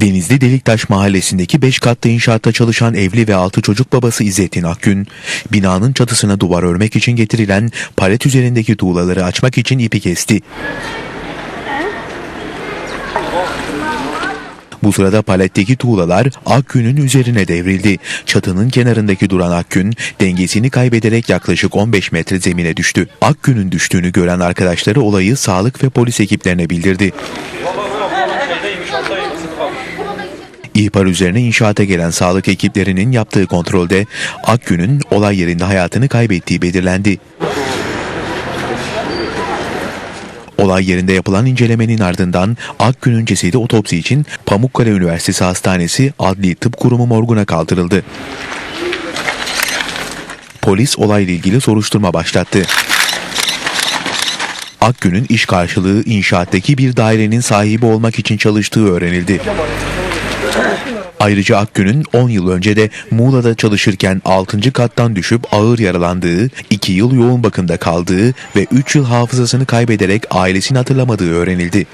Denizli Deliktaş mahallesindeki 5 katlı inşaatta çalışan evli ve 6 çocuk babası İzzettin Akgün, binanın çatısına duvar örmek için getirilen palet üzerindeki tuğlaları açmak için ipi kesti. Bu sırada paletteki tuğlalar Akgün'ün üzerine devrildi. Çatının kenarındaki duran Akgün dengesini kaybederek yaklaşık 15 metre zemine düştü. Akgün'ün düştüğünü gören arkadaşları olayı sağlık ve polis ekiplerine bildirdi. İhbar üzerine inşaata gelen sağlık ekiplerinin yaptığı kontrolde Akgün'ün olay yerinde hayatını kaybettiği belirlendi. Olay yerinde yapılan incelemenin ardından Akgün'ün cesedi otopsi için Pamukkale Üniversitesi Hastanesi Adli Tıp Kurumu morguna kaldırıldı. Polis olayla ilgili soruşturma başlattı. Akgün'ün iş karşılığı inşaattaki bir dairenin sahibi olmak için çalıştığı öğrenildi. Ayrıca Akgün'ün 10 yıl önce de Muğla'da çalışırken 6. kattan düşüp ağır yaralandığı, 2 yıl yoğun bakımda kaldığı ve 3 yıl hafızasını kaybederek ailesini hatırlamadığı öğrenildi.